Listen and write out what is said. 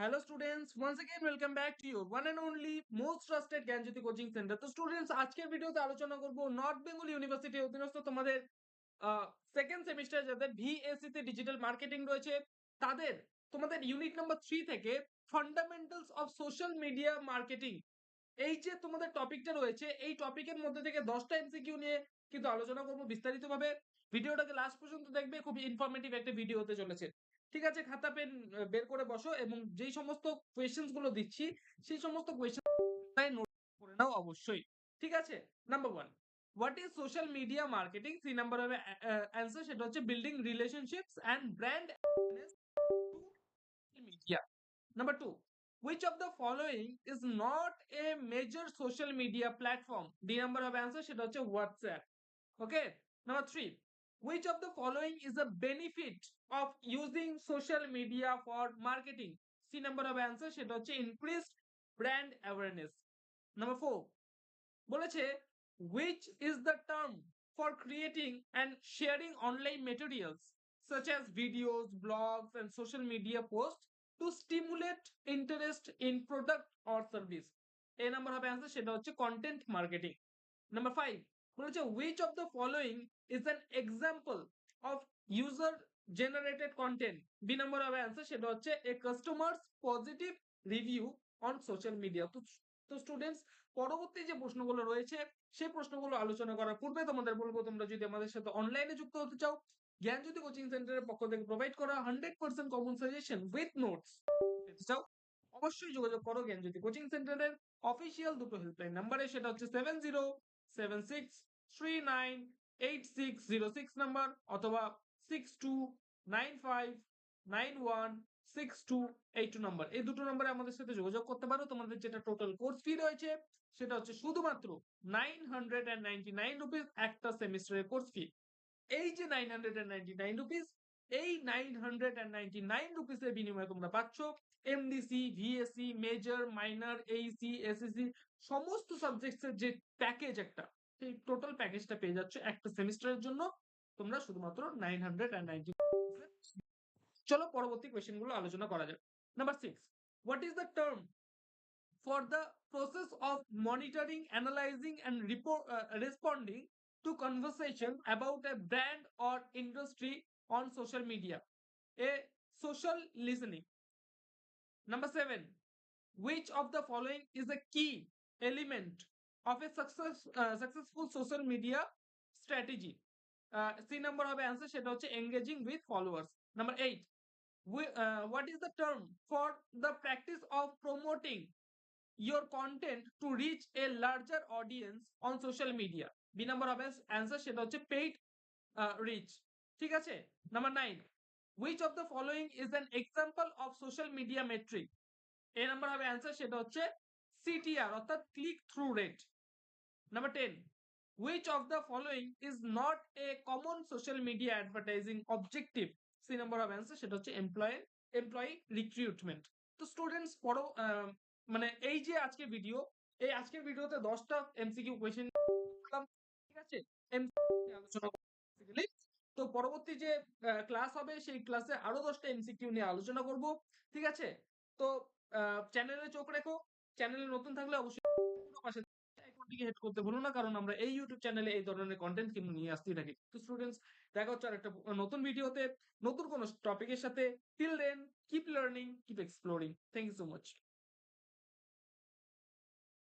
Hello students, once again welcome back to your one and only most trusted Gyanjyoti coaching centre তো students আজকের ভিডিওতে আলোচনা করব North Bengal university অধীনস্থ তোমাদের সেকেন্ড সেমিস্টার যাদের ভিএসসি তে ডিজিটাল মার্কেটিং রয়েছে তাদের তোমাদের ইউনিট নাম্বার থ্রি থেকে fundamentals of social media marketing এই যে তোমাদের টপিকটা রয়েছে এই টপিকের মধ্যে থেকে দশটা এমসিকিউ নিয়ে কিন্তু আলোচনা করব বিস্তারিতভাবে। ভিডিওটাকে লাস্ট পর্যন্ত দেখবে খুব ইনফরমেটিভ একটা ভিডিও হতে চলেছে। ঠিক আছে, খাতা, পেন বের করে বসো এবং যেই সমস্ত কোয়েশ্চেন্সগুলো দিচ্ছি, সেই সমস্ত কোয়েশ্চেন নোট করে নাও অবশ্যই। ঠিক আছে? Number one what is social media marketing C number হবে অ্যান্সার সেটা হচ্ছে building relationships and brand media number two which of the following is not a major social media platform? D number হবে answer, সেটা হচ্ছে whatsapp, okay? Number 3 which of the following is a benefit of using social media for marketing c number হবে answer সেটা হচ্ছে increased brand awareness number 4 বলেছে which is the term for creating and sharing online materials such as videos blogs and social media posts to stimulate interest in product or service a number হবে answer সেটা হচ্ছে content marketing number five বলেছে which of the following is an example of user generated content? B number হবে answer সেটা হচ্ছে a customers positive review on social media. তো তো students পরবর্তী যে প্রশ্নগুলো রয়েছে সেই প্রশ্নগুলো আলোচনা করার পূর্বে তোমাদের বলব, তোমরা যদি আমাদের সাথে অনলাইনে যুক্ত হতে চাও জ্ঞান জ্ঞানজ্যোতি কোচিং সেন্টারের পক্ষ থেকে প্রোভাইড করা hundred percent common suggestion with notes চাও, অবশ্যই যোগাযোগ করো জ্ঞানজ্যোতি কোচিং সেন্টারের অফিসিয়াল দুটো হেল্পলাইন নাম্বারে সেটা হচ্ছে seven zero seven six three nine eight অথবা সিক্স নাম্বার এই দুটো আমাদের সাথে যোগাযোগ করতে পারো। তোমাদের যেটা টোটাল কোর্স ফি রয়েছে, সেটা হচ্ছে শুধুমাত্র nine hundred ninety nine rupees একটা সেমিস্টারের কোর্স ফি এই যে nine hundred ninety nine rupees এই নাইন রুপিসের বিনিময়ে তোমরা পাচ্ছ MDC VSC major minor AEC SSC সমস্ত সাবজেক্টসের যে প্যাকেজ একটা। সেই টোটাল প্যাকেজটা পেয়ে যাচ্ছ একটা সেমিস্টারের জন্য তোমরা শুধুমাত্র নাইন হান্ড্রেড অ্যান্ড নাইনটি চলো পরবর্তী কোয়েশ্চেনগুলো আলোচনা করা যাক number six what is the term for the process of monitoring analysing and responding to conversation about a brand or industry on social media. A social listening. Number seven, which of the following is a key element of a success, uh, successful social media strategy? Uh, C number of answer সেটা হচ্ছে followers. Number eight, we, uh, what is the term for the practice of promoting your content to reach a larger audience on social media? B number হবে answer সেটা হচ্ছে paid reach ঠিক আছে number nine which of the following is an example of social media metric A number হবে answer সেটা হচ্ছে CTR অর্থাৎ click through rate number ten which of the following is not a common social media advertising objective? C number of answer সেটা হচ্ছে employ employee recruitment তো students পড়ো মানে এই যে আজকের ভিডিও এই আজকের ভিডিওতে দশটা এমসিকিউ কোয়েশ্চেন ঠিক আছে? তো পরবর্তী যে ক্লাস হবে, সেই ক্লাসে আরও দশটা এমসিকিউ নিয়ে আলোচনা করব, ঠিক আছে? তো চ্যানেলে চোখ রেখো। চ্যানেলে নতুন থাকলে অবশ্যই পাশে আইকনটিকে হেড করতে ভুলো না, কারণ আমরা এই ইউটিউব চ্যানেলে এই ধরনের কন্টেন্ট কিন্তু নিয়ে আসতেই থাকি। তো স্টুডেন্টস দেখা হচ্ছে আর একটা নতুন ভিডিওতে নতুন কোনো টপিকের সাথে। Till then keep learning keep exploring thank you so much